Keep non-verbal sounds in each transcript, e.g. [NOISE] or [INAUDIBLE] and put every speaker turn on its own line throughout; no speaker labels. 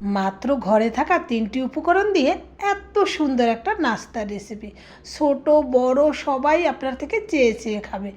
মাত্র ঘরে থাকা তিনটি উপকরণ দিয়ে এত সুন্দর একটা নাস্তার রেসিপি ছোট, বড়, সবাই আপনার থেকে চেয়ে চেয়ে খাবে।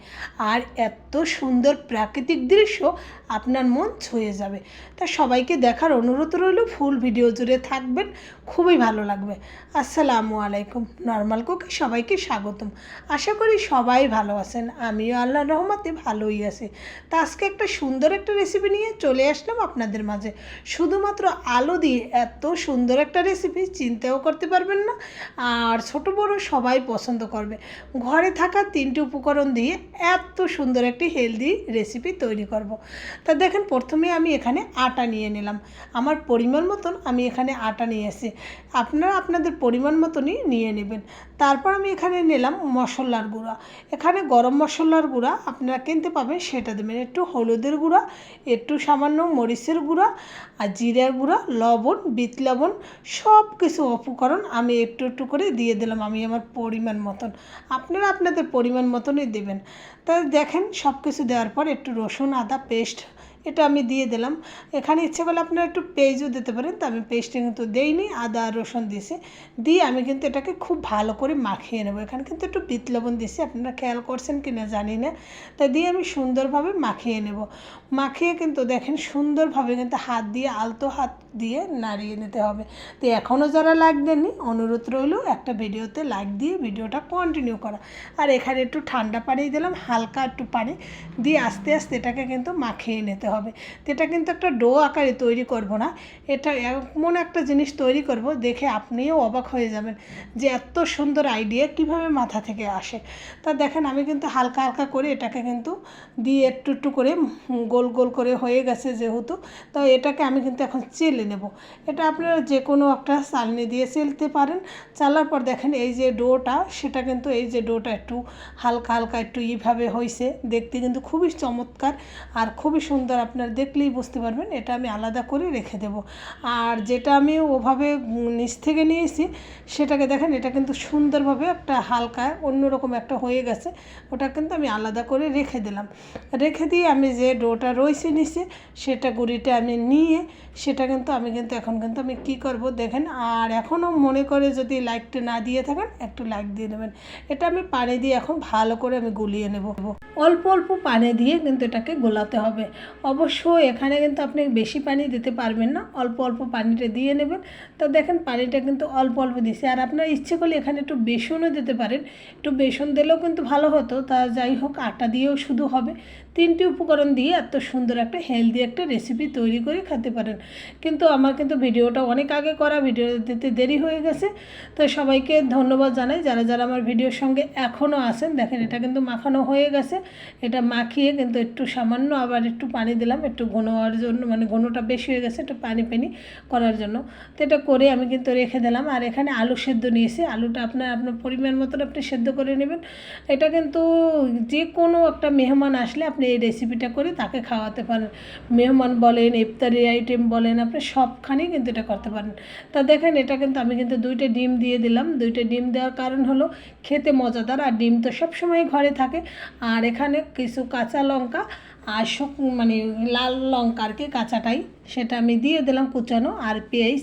আর এত সুন্দর প্রাকৃতিক দৃশ্য আপনার মন ছুঁয়ে যাবে। তা সবাইকে দেখার অনুরোধ রইল, ফুল ভিডিও জুড়ে থাকবেন, খুবই ভালো লাগবে। আসসালামু আলাইকুম, নর্মাল কুকে সবাইকে স্বাগতম। আশা করি সবাই ভালো আছেন, আমিও আল্লাহ রহমাতে ভালোই আছি। তা আজকে একটা সুন্দর একটা রেসিপি নিয়ে চলে আসলাম আপনাদের মাঝে। শুধুমাত্র আলু দিয়ে এত সুন্দর একটা রেসিপি চিন্তাও করতে পারবেন না। আর ছোট বড় সবাই পছন্দ করবে। ঘরে থাকা তিনটি উপকরণ দিয়ে এত সুন্দর একটি হেলদি রেসিপি তৈরি করব। তা দেখেন, প্রথমে আমি এখানে আটা নিয়ে নিলাম। আমার পরিমাণ মতন আমি এখানে আটা নিয়ে এসেছি। আপনারা আপনাদের পরিমাণ মতনই নিয়ে নেবেন। তারপর আমি এখানে নিলাম মশলার গুঁড়া। এখানে গরম মশলার গুঁড়া আপনারা কিনতে পাবেন, সেটা দেবেন। একটু হলুদের গুঁড়া, একটু সামান্য মরিচের গুঁড়া, আর জিরার গুঁড়া লবণ, বিট লবণ সব কিছু উপকরণ আমি একটু একটু করে দিয়ে দিলাম আমি আমার পরিমাণ মতন। আপনারা আপনাদের পরিমাণ মতনই দেবেন। তাই দেখেন সব কিছু দেওয়ার পর একটু রসুন, আদা পেস্ট এটা আমি দিয়ে দিলাম। এখানে ইচ্ছে করলে আপনারা একটু পেঁয়াজও দিতে পারেন, তো আমি পেস্টে কিন্তু দেইনি, আদা আর রসুন দিয়েছি। দিয়ে আমি কিন্তু এটাকে খুব ভালো করে মাখিয়ে নেব। এখানে কিন্তু একটু বিট লবণ দিয়েছি, আপনারা খেয়াল করছেন কি না জানি না। তা দিয়ে আমি সুন্দরভাবে মাখিয়ে নেব। মাখিয়ে কিন্তু দেখেন সুন্দরভাবে কিন্তু হাত দিয়ে আলতো হাত দিয়ে নাড়িয়ে নিতে হবে। তো এখনও যারা লাইক দেননি, অনুরোধ রইল একটা ভিডিওতে লাইক দিয়ে ভিডিওটা কন্টিনিউ করা। আর এখানে একটু ঠান্ডা পানি দিলাম, হালকা একটু পানি দিয়ে আস্তে আস্তে এটাকে কিন্তু মাখিয়ে নিতে হবে। তো এটা কিন্তু একটা ডো আকারে তৈরি করব না, এটা এমন একটা জিনিস তৈরি করব, দেখে আপনিও অবাক হয়ে যাবেন যে এত সুন্দর আইডিয়া কীভাবে মাথা থেকে আসে। তা দেখেন, আমি কিন্তু হালকা হালকা করে এটাকে কিন্তু দিয়ে একটু একটু করে গোল গোল করে হয়ে গেছে যেহেতু, তো এটাকে আমি কিন্তু এখন চেলে নেব। এটা আপনারা যে কোনো একটা চালনি দিয়ে চেলতে পারেন। চালার পর দেখেন এই যে ডোটা, সেটা কিন্তু এই যে ডোটা একটু হালকা হালকা একটু এইভাবে হয়েছে দেখতে কিন্তু খুবই চমৎকার আর খুবই সুন্দর আপনার দেখলেই বুঝতে পারবেন। এটা আমি আলাদা করে রেখে দেব। আর যেটা আমি ওভাবে নিচ থেকে নিয়েছি, সেটাকে দেখেন এটা কিন্তু সুন্দরভাবে একটা হালকা অন্যরকম একটা হয়ে গেছে। ওটা কিন্তু আমি আলাদা করে রেখে দিলাম। রেখে দিয়ে আমি যে ডোটা রয়েছে নিচে, সেটা গুঁড়িটা আমি নিয়ে, সেটা কিন্তু আমি কিন্তু, এখন কিন্তু আমি কি করব দেখেন, আর এখনও মনে করে যদি লাইকটা না দিয়ে থাকেন, একটু লাইক দিয়ে দেবেন এটা আমি পানি দিয়ে এখন ভালো করে আমি গুলিয়ে নেব। অল্প অল্প পানি দিয়ে কিন্তু এটাকে গোলাতে হবে। অবশ্য এখানে কিন্তু আপনি বেশি পানি দিতে পারবেন না, অল্প অল্প পানিটা দিয়ে নেবেন। তো দেখেন পানিটা কিন্তু অল্প অল্প দিচ্ছে আর আপনার ইচ্ছে করলে এখানে একটু বেসনও দিতে পারেন। একটু বেসন দিলেও কিন্তু ভালো হতো। তা যাই হোক, আটা দিয়েও শুধু হবে। তিনটি উপকরণ দিয়ে এত সুন্দর একটা হেলদি একটা রেসিপি তৈরি করে খেতে পারেন। কিন্তু আমার কিন্তু ভিডিওটা অনেক আগে করা, ভিডিও দিতে দেরি হয়ে গেছে। তো সবাইকে ধন্যবাদ জানাই। যারা যারা আমার ভিডিওর সঙ্গে এখনও আসেন দেখেন এটা কিন্তু মাখানো হয়ে গেছে। এটা মাখিয়ে কিন্তু একটু সামান্য আবার একটু পানি দিলাম, একটু ঘন হওয়ার জন্য মানে ঘনটা বেশি হয়ে গেছে, একটু পানি পানি করার জন্য। তো এটা করে আমি কিন্তু রেখে দিলাম। আর এখানে আলু সেদ্ধ নিয়েছি। আলুটা আপনার আপনার পরিমাণ মতন আপনি সেদ্ধ করে নেবেন। এটা কিন্তু যে কোনো একটা মেহমান আসলে আপনি এই রেসিপিটা করে তাকে খাওয়াতে পারেন। মেহমান বলেন, ইফতারি আইটেম বলেন, আপনি সবখানেই কিন্তু এটা করতে পারেন। তা দেখেন, এটা কিন্তু আমি কিন্তু দুইটা ডিম দিয়ে দিলাম। দুইটা ডিম দেওয়ার কারণ হলো খেতে মজাদার আর ডিম তো সবসময় ঘরে থাকে। আর এখানে কিছু কাঁচা লঙ্কা আর মানে লাল লঙ্কা আর কি কাঁচাটাই সেটা আমি দিয়ে দিলাম কুচানো আর পেঁয়াজ।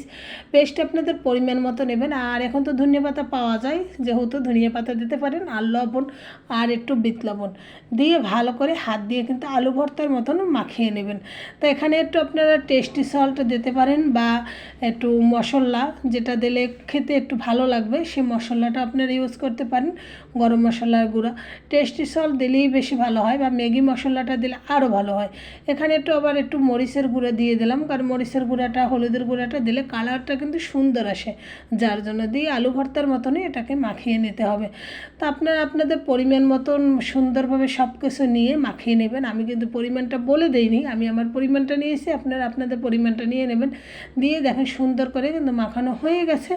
পেস্ট আপনাদের পরিমাণ মতো নেবেন। আর এখন তো ধনিয়া পাতা পাওয়া যায়, যেহেতু ধনিয়া পাতা দিতে পারেন আর লবণ আর একটু বিট লবণ। দিয়ে ভালো করে হাত দিয়ে কিন্তু আলু ভর্তার মতন মাখিয়ে নেবেন। তো এখানে একটু আপনারা টেস্টি সল্ট দিতে পারেন বা একটু মশলা যেটা দিলে খেতে একটু ভালো লাগবে, সেই মশলাটা আপনারা ইউজ করতে পারেন গরম মশলার গুঁড়া। টেস্টি সল্ট দিলেই বেশি ভালো হয় বা ম্যাগি মশলাটা দিলে আরও ভালো হয়। এখানে একটু আবার একটু মরিচের গুঁড়া দিয়ে দিলাম। কারণ মরিচের গুঁড়াটা, হলুদের গুঁড়াটা দিলে কালারটা কিন্তু সুন্দর আসে। যার জন্য দিয়ে আলু ভর্তার মতনই এটাকে মাখিয়ে নিতে হবে। তো আপনারা আপনাদের পরিমাণ মতন সুন্দরভাবে সব কিছু নিয়ে মাখিয়ে নেবেন। আমি কিন্তু পরিমাণটা বলে দেইনি, আমি আমার পরিমাণটা নিয়েছি, আপনারা আপনাদের পরিমাণটা নিয়ে নেবেন। দিয়ে দেখেন সুন্দর করে কিন্তু মাখানো হয়ে গেছে।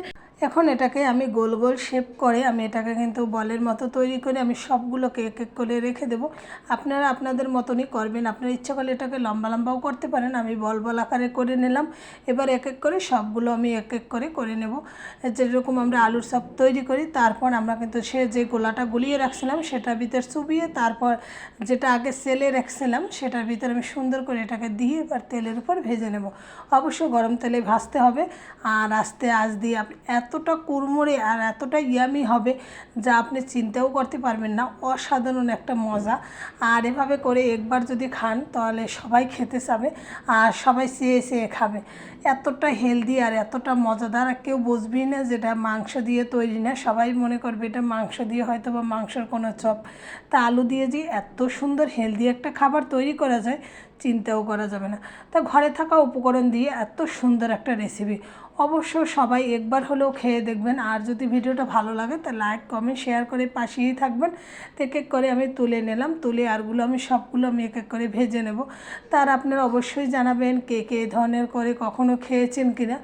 এখন এটাকে আমি গোল গোল শেপ করে আমি এটাকে কিন্তু বলের মতো তৈরি করে আমি সবগুলোকে এক এক করে রেখে দেবো। আপনারা আপনাদের মতনই করবেন। আপনার ইচ্ছা করলে এটাকে লম্বা লম্বাও করতে পারেন। আমি বল বল আকারে করে নিলাম। এবার এক এক করে সবগুলো আমি এক এক করে করে নেব। যেরকম আমরা আলুর চপ তৈরি করি, তারপর আমরা কিন্তু সে যে গোলাটা গুলিয়ে রাখছিলাম সেটার ভিতর চুবিয়ে তারপর যেটা আগে সেলে রাখছিলাম সেটার ভিতরে আমি সুন্দর করে এটাকে দিয়ে এবার তেলের উপর ভেজে নেব। অবশ্য গরম তেলে ভাজতে হবে। আর আস্তে আজ দিয়ে আপনি এতটা কুড়মুড়ে আর এতটা ইয়ামি হবে যা আপনি চিন্তাও করতে পারবেন না। অসাধারণ একটা মজা। আর এভাবে করে একবার যদি খান, তাহলে সবাই খেতে চাবে আর সবাই চেয়ে চেয়ে খাবে। এতটা হেলদি আর এতটা মজাদার কেউ বুঝবেই না যেটা মাংস দিয়ে তৈরি না। সবাই মনে করবে এটা মাংস দিয়ে হয়তো বা মাংসর কোনো চপ। তা আলু দিয়ে যে এত সুন্দর হেলদি একটা খাবার তৈরি করা যায় চিন্তাও করা যাবে না। তা ঘরে থাকা উপকরণ দিয়ে এত সুন্দর একটা রেসিপি অবশ্য সবাই একবার হলেও খেয়ে দেখবেন। আর যদি ভিডিওটা ভালো লাগে, তা লাইক কমেন্ট শেয়ার করে পাশেই থাকবেন। এক এক করে আমি তুলে নিলাম। তুলে আরগুলো আমি সবগুলো আমি এক এক করে ভেজে নেব। তার আপনারা অবশ্যই জানাবেন কে কে ধরনের করে কখনো খেয়েছেন কিনা।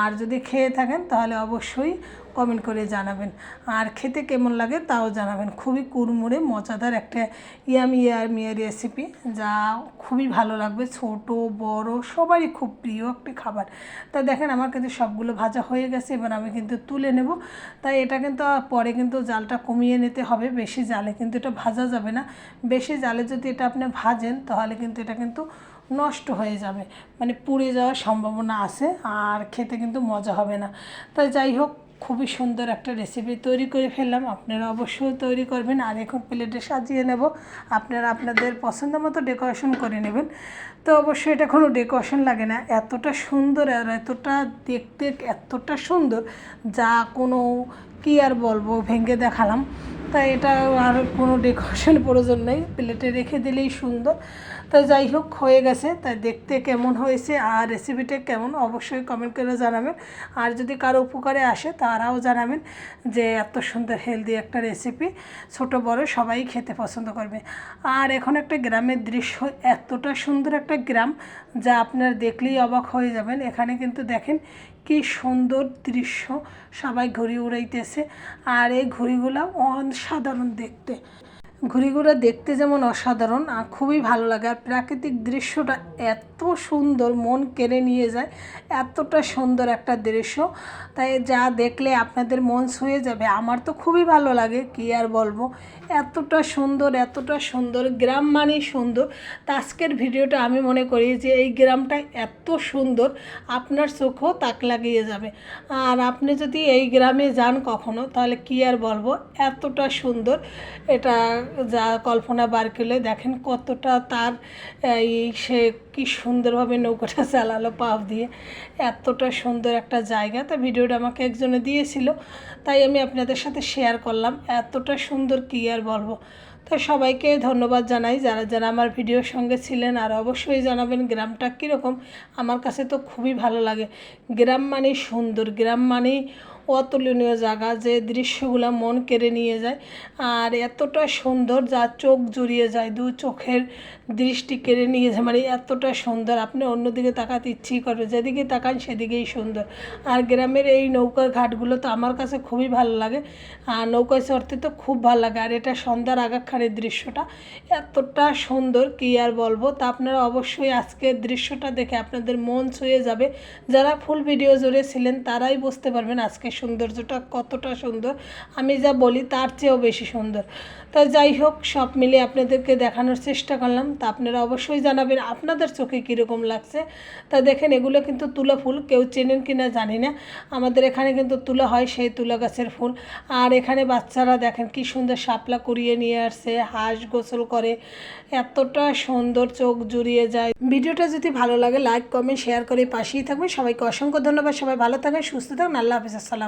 আর যদি খেয়ে থাকেন, তাহলে অবশ্যই কমেন্ট করে জানাবেন। আর খেতে কেমন লাগে তাও জানাবেন। খুবই কুড়মুড়ে, মজাদার একটা ইয়ামি ইয়ামিয়া রেসিপি যা খুবই ভালো লাগবে। ছোট, বড়, সবারই খুব প্রিয় একটি খাবার। তা দেখেন, আমার কিন্তু সবগুলো ভাজা হয়ে গেছে, এবার আমি কিন্তু তুলে নেব। তাই এটা কিন্তু পরে কিন্তু জালটা কমিয়ে নিতে হবে। বেশি জালে কিন্তু এটা ভাজা যাবে না। বেশি জালে যদি এটা আপনি ভাজেন, তাহলে কিন্তু এটা কিন্তু নষ্ট হয়ে যাবে। মানে পুড়ে যাওয়ার সম্ভাবনা আছে, আর খেতে কিন্তু মজা হবে না। তাই যাই হোক খুবই সুন্দর একটা রেসিপি তৈরি করে ফেললাম। আপনারা অবশ্যই তৈরি করবেন। আর এখন প্লেটে সাজিয়ে নেব। আপনারা আপনাদের পছন্দ মতো ডেকোরেশন করে নেবেন। তো অবশ্যই এটা কোনো ডেকোরেশন লাগে না। এতটা সুন্দর আর এতটা দেখতে এতটা সুন্দর যা কোনো, কী আর বলব, ভেঙে দেখালাম। তাই এটা আর কোনো ডেকোরেশন প্রয়োজন নেই। প্লেটে রেখে দিলেই সুন্দর। তো যাই হোক, হয়ে গেছে। তাই দেখতে কেমন হয়েছে আর রেসিপিটা কেমন, অবশ্যই কমেন্ট করে জানাবেন। আর যদি কারও উপকারে আসে, তারাও জানাবেন যে এত সুন্দর হেলদি একটা রেসিপি ছোট, বড়, সবাই খেতে পছন্দ করবে। আর এখন একটা গ্রামের দৃশ্য, এতটা সুন্দর একটা গ্রাম যা আপনার দেখলেই অবাক হয়ে যাবেন। এখানে কিন্তু দেখেন কি সুন্দর দৃশ্য, সবাই ঘুড়ি উড়াইতেছে। আর এই ঘুড়িগুলো অসাধারণ দেখতে। ঘুড়িগুলো দেখতে যেমন অসাধারণ আর খুবই ভালো লাগে। আর প্রাকৃতিক দৃশ্যটা এত সুন্দর মন কেড়ে নিয়ে যায়, এতটা সুন্দর একটা দৃশ্য। তাই যা দেখলে আপনাদের মন ছুঁয়ে যাবে। আমার তো খুবই ভালো লাগে, কি আর বলব? এতটা সুন্দর এতটা সুন্দর, গ্রাম মানেই সুন্দর। তা আজকের ভিডিওটা আমি মনে করি যে এই গ্রামটা এত সুন্দর, আপনার চোখও তাক লাগিয়ে যাবে। আর আপনি যদি এই গ্রামে যান কখনো, তাহলে কি আর বলব? এতটা সুন্দর। এটা যা কল্পনা বার করলে দেখেন কতটা তার, এই সে কি সুন্দরভাবে নৌকাটা [LAUGHS] চালালো পাপ দিয়ে। এতটা সুন্দর একটা জায়গা। তা ভিডিওটা আমাকে একজনে দিয়েছিল, তাই আমি আপনাদের সাথে শেয়ার করলাম। এতটা সুন্দর কি আর বলব? তো সবাইকে ধন্যবাদ জানাই। যারা যারা আমার ভিডিওর সঙ্গে ছিলেন, আর অবশ্যই জানাবেন গ্রামটা কীরকম। আমার কাছে তো খুবই ভালো লাগে। গ্রাম মানেই সুন্দর। গ্রাম মানেই অতুলনীয় জায়গা, যে দৃশ্যগুলো মন কেড়ে নিয়ে যায়। আর এতটা সুন্দর যা চোখ জুড়িয়ে যায়, দু চোখের দৃষ্টি কেড়ে নিয়ে যায় মানে এতটা সুন্দর। আপনি অন্যদিকে তাকাতে ইচ্ছেই করবে যেদিকে তাকান সেদিকেই সুন্দর। আর গ্রামের এই নৌকার ঘাটগুলো তো আমার কাছে খুবই ভালো লাগে। আর নৌকায় চড়তে তো খুব ভালো লাগে। আর এটা সন্ধ্যার আগাখানের দৃশ্যটা এতটা সুন্দর, কী আর বলব? তা আপনারা অবশ্যই আজকের দৃশ্যটা দেখে আপনাদের মন ছুঁয়ে যাবে। যারা ফুল ভিডিও জুড়ে ছিলেন তারাই বুঝতে পারবেন আজকে সৌন্দর্যটা কতটা সুন্দর, আমি যা বলি তার চেয়েও বেশি সুন্দর। তা যাই হোক, সব মিলে আপনাদেরকে দেখানোর চেষ্টা করলাম। তা আপনারা অবশ্যই জানাবেন আপনাদের চোখে কীরকম লাগছে। তা দেখেন, এগুলো কিন্তু তুলা ফুল, কেউ চেনেন কি না জানি না। আমাদের এখানে কিন্তু তুলা হয় সেই তুলা গাছের ফুল। আর এখানে বাচ্চারা দেখেন কি সুন্দর শাপলা কুড়িয়ে নিয়ে আসছে, হাঁস গোসল করে। এতটা সুন্দর চোখ জুড়িয়ে যায়। ভিডিওটা যদি ভালো লাগে, লাইক, কমেন্ট, শেয়ার করে পাশেই থাকবেন। সবাইকে অসংখ্য ধন্যবাদ। সবাই ভালো থাকেন সুস্থ থাকুন আল্লাহ হাফিজ। আসসালাম